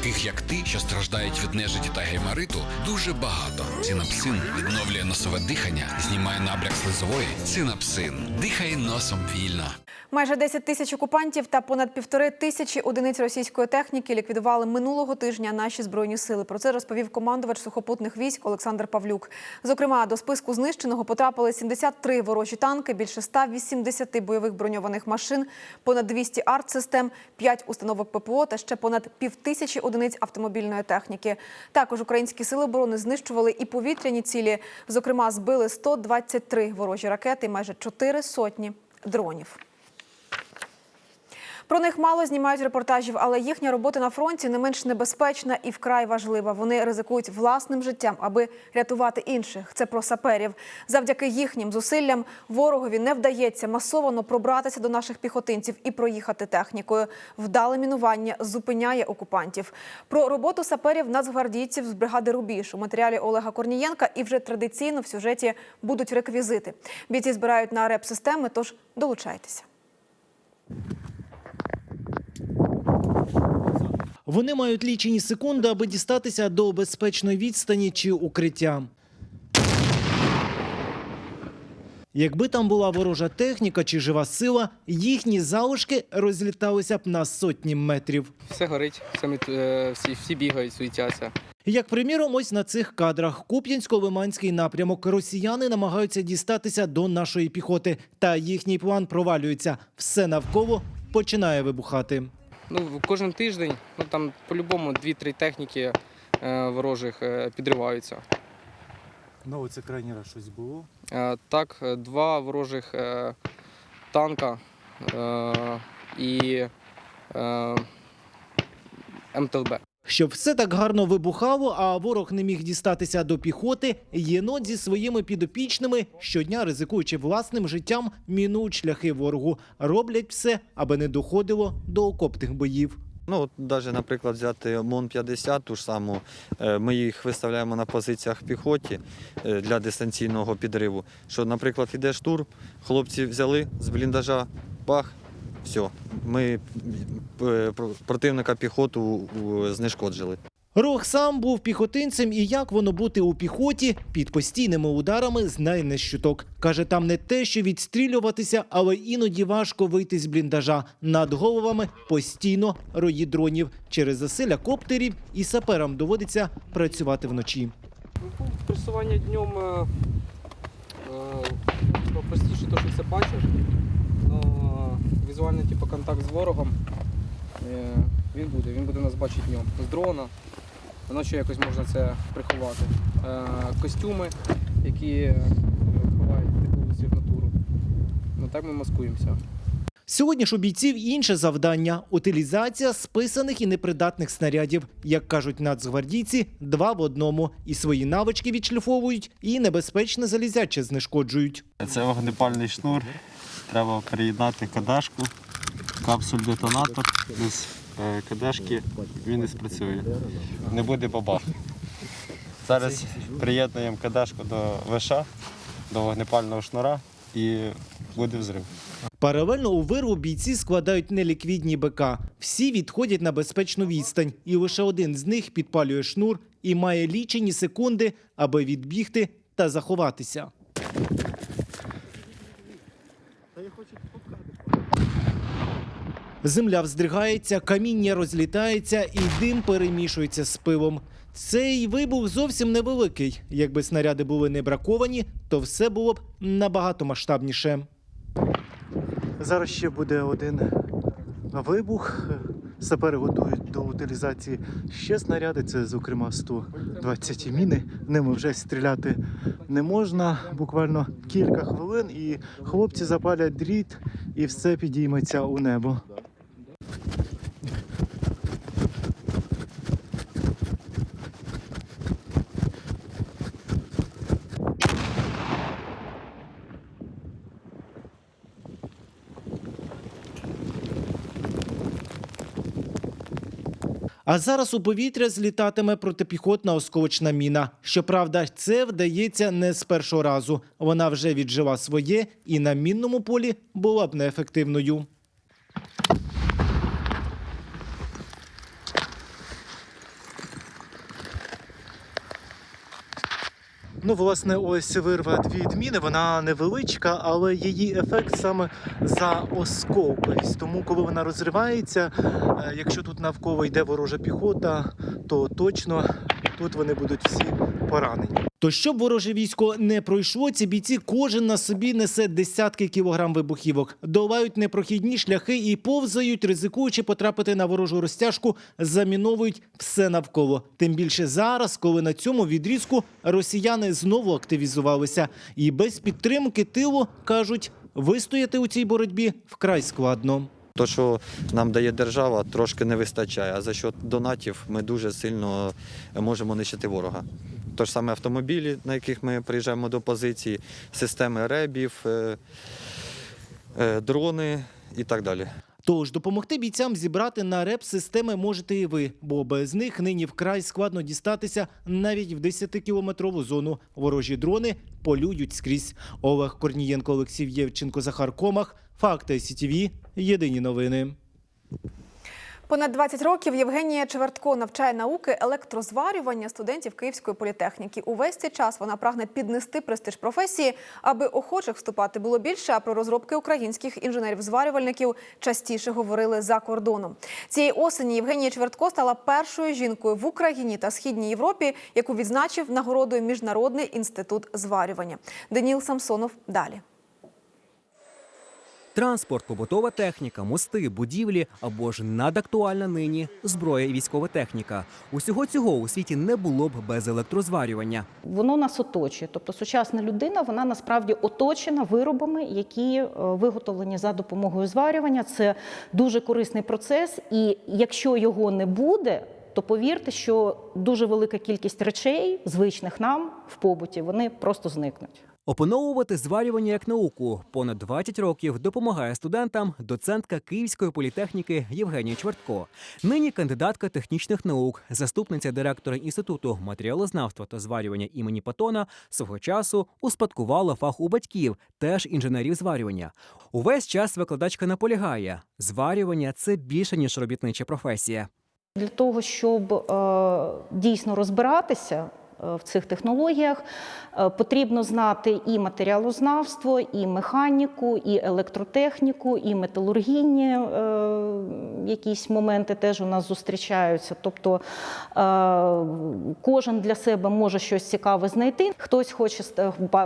таких як ти, що страждають від нежиті та геймариту, дуже багато. Цинапсин відновлює носове дихання, знімає набряк слизової. Цинапсин. Дихай носом вільно. Майже 10 тисяч окупантів та понад півтори тисячі одиниць російської техніки ліквідували минулого тижня наші збройні сили. Про це розповів командувач сухопутних військ Олександр Павлюк. Зокрема, до списку знищеного потрапили 73 ворожі танки, більше 180 бойових броньованих машин, понад 200 артсистем, 5 установок ППО та ще понад півтисячі одиниць автомобільної техніки. Також українські сили оборони знищували і повітряні цілі. Зокрема, збили 123 ворожі ракети, майже 4 сотні дронів. Про них мало знімають репортажів, але їхня робота на фронті не менш небезпечна і вкрай важлива. Вони ризикують власним життям, аби рятувати інших. Це про саперів. Завдяки їхнім зусиллям ворогові не вдається масово пробратися до наших піхотинців і проїхати технікою. Вдале мінування зупиняє окупантів. Про роботу саперів нацгвардійців з бригади Рубіж у матеріалі Олега Корнієнка і вже традиційно в сюжеті будуть реквізити. Бійці збирають на реп-системи, тож долучайтеся. Вони мають лічені секунди, аби дістатися до безпечної відстані чи укриття. Якби там була ворожа техніка чи жива сила, їхні залишки розліталися б на сотні метрів. Все горить, все е, всі, всі бігають, суетяться. Як приміром, ось на цих кадрах Куп'янсько-Лиманський напрямок. Росіяни намагаються дістатися до нашої піхоти, та їхній план провалюється. Все навколо починає вибухати. Ну, кожен тиждень, ну там по-любому 2-3 техніки е, ворожих е, підриваються. Ну, це крайній раз щось було. Е, так, е, два ворожих е, танка е, і е, МТЛБ. Щоб все так гарно вибухало, а ворог не міг дістатися до піхоти, єнот зі своїми підопічними щодня ризикуючи власним життям, мінують шляхи ворогу, роблять все, аби не доходило до окопних боїв. Ну, от навіть, наприклад, взяти МОН-50, ту ж саму, е, ми їх виставляємо на позиціях піхоті е, для дистанційного підриву. Що, наприклад, іде штурм, хлопці взяли з бліндажа, бах, все, ми е, про- противника піхоту знешкоджили. Рог сам був піхотинцем, і як воно бути у піхоті під постійними ударами знає не щуток. Каже, там не те, що відстрілюватися, але іноді важко вийти з бліндажа. Над головами постійно рої дронів. Через засилля коптерів і саперам доводиться працювати вночі. Ну, Пресування днем е, е, простіше, то, що все бачиш. Візуальний типу, контакт з ворогом е, він буде. Він буде нас бачити днем. З дрона. Ночі якось можна це приховати. Е, костюми, які е, ховають теплову сигнатуру. Ну так ми маскуємося. Сьогодні ж у бійців інше завдання утилізація списаних і непридатних снарядів. Як кажуть нацгвардійці, два в одному. І свої навички відшліфовують, і небезпечне залізяче знешкоджують. Це вогнепальний шнур. Треба приєднати кадашку, капсуль-детонатор. Без е, кадашки він не спрацює. Не буде бабах. Зараз приєднуємо кадашку до виша, до вогнепального шнура і буде взрив. Паралельно у вирву бійці складають неліквідні БК. Всі відходять на безпечну відстань, і лише один з них підпалює шнур і має лічені секунди, аби відбігти та заховатися. Земля вздригається, каміння розлітається і дим перемішується з пивом. Цей вибух зовсім невеликий. Якби снаряди були не браковані, то все було б набагато масштабніше. Зараз ще буде один вибух. Сапери готують до утилізації ще снаряди. Це, зокрема, 120 міни. Ними вже стріляти не можна. Буквально кілька хвилин, і хлопці запалять дріт, і все підійметься у небо. А зараз у повітря злітатиме протипіхотна осколочна міна. Щоправда, це вдається не з першого разу. Вона вже віджила своє і на мінному полі була б неефективною. Ну, власне, ось вирва дві відміни, вона невеличка, але її ефект саме за осколковість. Тому, коли вона розривається, е, якщо тут навколо йде ворожа піхота, то точно тут вони будуть всі поранені. То щоб вороже військо не пройшло, ці бійці кожен на собі несе десятки кілограм вибухівок, долають непрохідні шляхи і повзають, ризикуючи потрапити на ворожу розтяжку, заміновують все навколо. Тим більше зараз, коли на цьому відрізку росіяни знову активізувалися, і без підтримки тилу кажуть, вистояти у цій боротьбі вкрай складно. То, що нам дає держава, трошки не вистачає. А за счет донатів ми дуже сильно можемо нищити ворога. Тож саме автомобілі, на яких ми приїжджаємо до позиції, системи ребів, е, е, дрони і так далі. Тож допомогти бійцям зібрати на реп системи можете і ви, бо без них нині вкрай складно дістатися навіть в 10-кілометрову зону. Ворожі дрони полюють скрізь. Олег Корнієнко, Олексій Євченко, Захар Комах. Факти СІТІВІ. Єдині новини. Понад 20 років Євгенія Чевертко навчає науки електрозварювання студентів Київської політехніки. Увесь цей час вона прагне піднести престиж професії, аби охочих вступати було більше. А про розробки українських інженерів-зварювальників частіше говорили за кордоном. Цієї осені Євгенія Чвертко стала першою жінкою в Україні та східній Європі, яку відзначив нагородою Міжнародний інститут зварювання. Даніл Самсонов далі. Транспорт, побутова техніка, мости, будівлі або ж надактуальна нині зброя і військова техніка. Усього цього у світі не було б без електрозварювання. Воно нас оточує. Тобто сучасна людина вона насправді оточена виробами, які е, виготовлені за допомогою зварювання. Це дуже корисний процес, і якщо його не буде. То повірте, що дуже велика кількість речей, звичних нам в побуті, вони просто зникнуть. Опановувати зварювання як науку понад 20 років допомагає студентам доцентка Київської політехніки Євгенія Чвертко. Нині кандидатка технічних наук, заступниця директора інституту матеріалознавства та зварювання імені Патона свого часу успадкувала фах у батьків, теж інженерів зварювання. Увесь час викладачка наполягає: зварювання це більше ніж робітнича професія. Для того, щоб е, дійсно розбиратися в цих технологіях, е, потрібно знати і матеріалознавство, і механіку, і електротехніку, і металургійні е, якісь моменти теж у нас зустрічаються. Тобто е, кожен для себе може щось цікаве знайти. Хтось хоче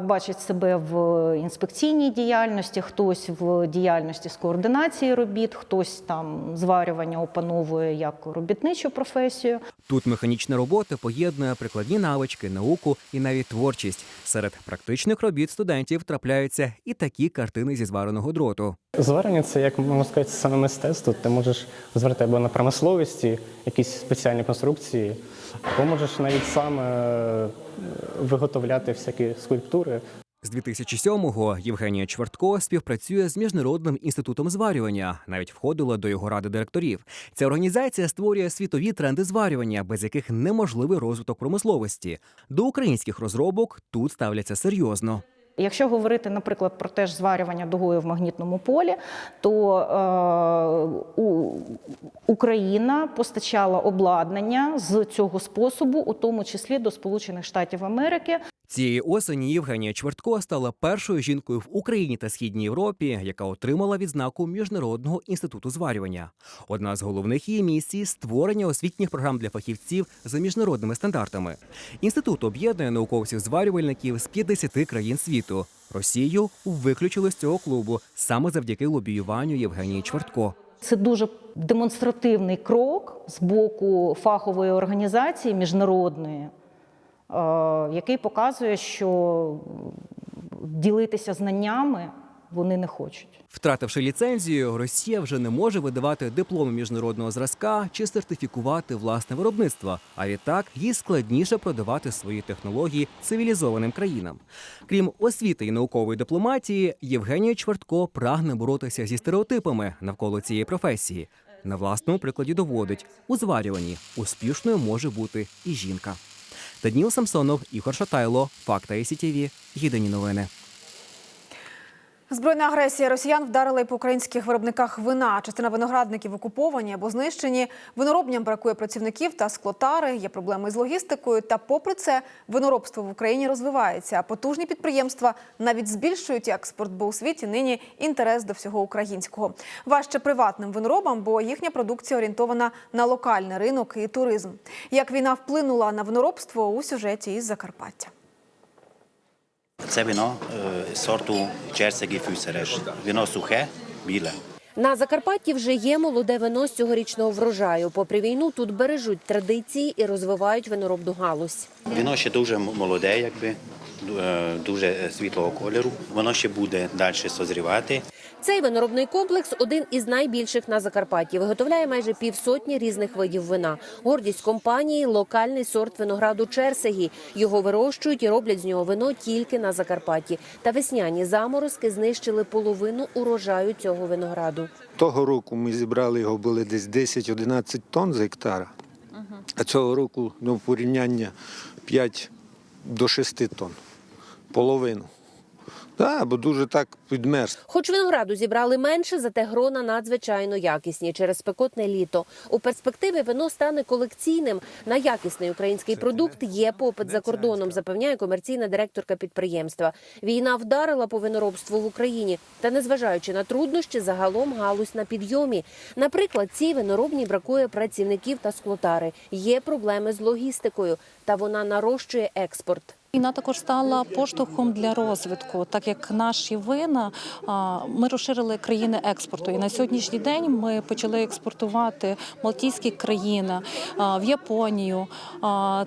бачить себе в інспекційній діяльності, хтось в діяльності з координації робіт, хтось там зварювання опановує як робітничу професію. Тут механічна робота поєднує прикладні навички, науку і навіть творчість. Серед практичних робіт студентів трапляються і такі картини зі звареного дроту. Зварення це, як можна сказати, саме мистецтво. Ти можеш зверти або на промисловості якісь спеціальні конструкції, або можеш навіть сам е, виготовляти всякі скульптури. З 2007-го Євгенія Чвертко співпрацює з міжнародним інститутом зварювання. Навіть входила до його ради директорів. Ця організація створює світові тренди зварювання, без яких неможливий розвиток промисловості. До українських розробок тут ставляться серйозно. Якщо говорити, наприклад, про те ж зварювання дугою в магнітному полі, то е, у, Україна постачала обладнання з цього способу, у тому числі до Сполучених Штатів Америки. Цієї осені Євгенія Чвертко стала першою жінкою в Україні та східній Європі, яка отримала відзнаку міжнародного інституту зварювання. Одна з головних її місій створення освітніх програм для фахівців за міжнародними стандартами. Інститут об'єднує науковців-зварювальників з 50 країн світу. Росію виключили з цього клубу саме завдяки лобіюванню Євгенії Чвертко. Це дуже демонстративний крок з боку фахової організації міжнародної, який показує, що ділитися знаннями вони не хочуть. Втративши ліцензію, Росія вже не може видавати дипломи міжнародного зразка чи сертифікувати власне виробництво. А відтак їй складніше продавати свої технології цивілізованим країнам. Крім освіти і наукової дипломатії, Євгенія Чвертко прагне боротися зі стереотипами навколо цієї професії. На власному прикладі доводить у зварюванні успішною може бути і жінка. Даніл Самсонов, Ігор Шатайло, Факта СІТІВІ. Єдині новини. Збройна агресія росіян вдарила й по українських виробниках вина. Частина виноградників окуповані або знищені. Виноробням бракує працівників та склотари. Є проблеми з логістикою. Та, попри це, виноробство в Україні розвивається. А потужні підприємства навіть збільшують експорт, бо у світі нині інтерес до всього українського. Важче приватним виноробам, бо їхня продукція орієнтована на локальний ринок і туризм. Як війна вплинула на виноробство у сюжеті із Закарпаття. Це вино сорту сорту і Фюсереш. Вино сухе, біле. На Закарпатті вже є молоде вино з цьогорічного врожаю. Попри війну тут бережуть традиції і розвивають виноробну галузь. Вино ще дуже молоде, якби е, дуже світлого кольору. Воно ще буде далі созрівати. Цей виноробний комплекс один із найбільших на Закарпатті. Виготовляє майже півсотні різних видів вина. Гордість компанії локальний сорт винограду Черсегі. Його вирощують і роблять з нього вино тільки на Закарпатті. Та весняні заморозки знищили половину урожаю цього винограду. Того року ми зібрали його були десь 10-11 тонн з гектара, а цього року ну, порівняння 5 до 6 тонн. Половину. Так, бо дуже так підмерз. Хоч винограду зібрали менше, зате грона надзвичайно якісні через спекотне літо. У перспективі вино стане колекційним. На якісний український продукт є попит за кордоном, запевняє комерційна директорка підприємства. Війна вдарила по виноробству в Україні, та незважаючи на труднощі, загалом галузь на підйомі. Наприклад, цій виноробній бракує працівників та склотари. Є проблеми з логістикою, та вона нарощує експорт. Війна також стала поштовхом для розвитку, так як наші вина ми розширили країни експорту. І на сьогоднішній день ми почали експортувати в Балтійські країни, в Японію,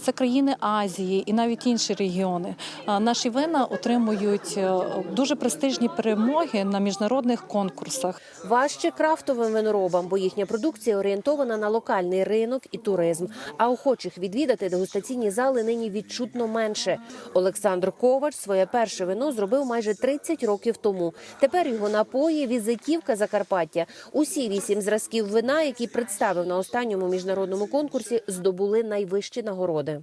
це країни Азії і навіть інші регіони. Наші вина отримують е, дуже престижні перемоги на міжнародних конкурсах. Важче крафтовим виноробам, бо їхня продукція орієнтована на локальний ринок і туризм. А охочих відвідати дегустаційні зали нині відчутно менше. Олександр Ковач своє перше вино зробив майже 30 років тому. Тепер його напої візитівка Закарпаття. Усі вісім зразків вина, які представив на останньому міжнародному конкурсі, здобули найвищі нагороди.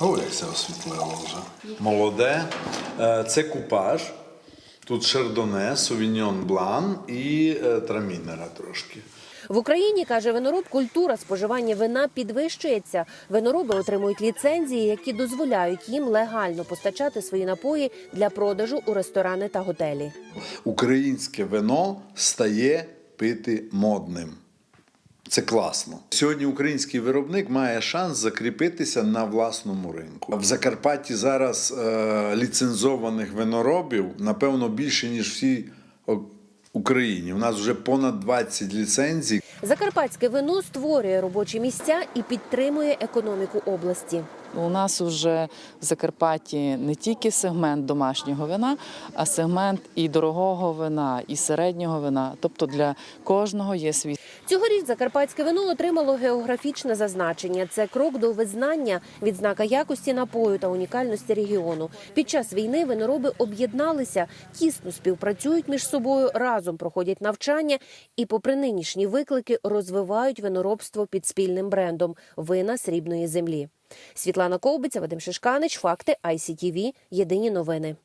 Ой, як це освітлило вже. Молоде. Е, Це купаж. Тут шардоне, совіньон блан і е, трамінера трошки. В Україні каже винороб, культура споживання вина підвищується. Винороби отримують ліцензії, які дозволяють їм легально постачати свої напої для продажу у ресторани та готелі. Українське вино стає пити модним. Це класно. Сьогодні український виробник має шанс закріпитися на власному ринку. В Закарпатті зараз е, ліцензованих виноробів напевно більше ніж всій о, Україні. У нас вже понад 20 ліцензій. Закарпатське вино створює робочі місця і підтримує економіку області. У нас уже в Закарпатті не тільки сегмент домашнього вина, а сегмент і дорогого вина, і середнього вина. Тобто для кожного є свій Цьогоріч закарпатське вино отримало географічне зазначення. Це крок до визнання, відзнака якості напою та унікальності регіону. Під час війни винороби об'єдналися, тісно співпрацюють між собою, разом проходять навчання і, попри нинішні виклики, розвивають виноробство під спільним брендом вина срібної землі. Світлана Ковбиця, Вадим Шишканич, факти ICTV, Єдині новини.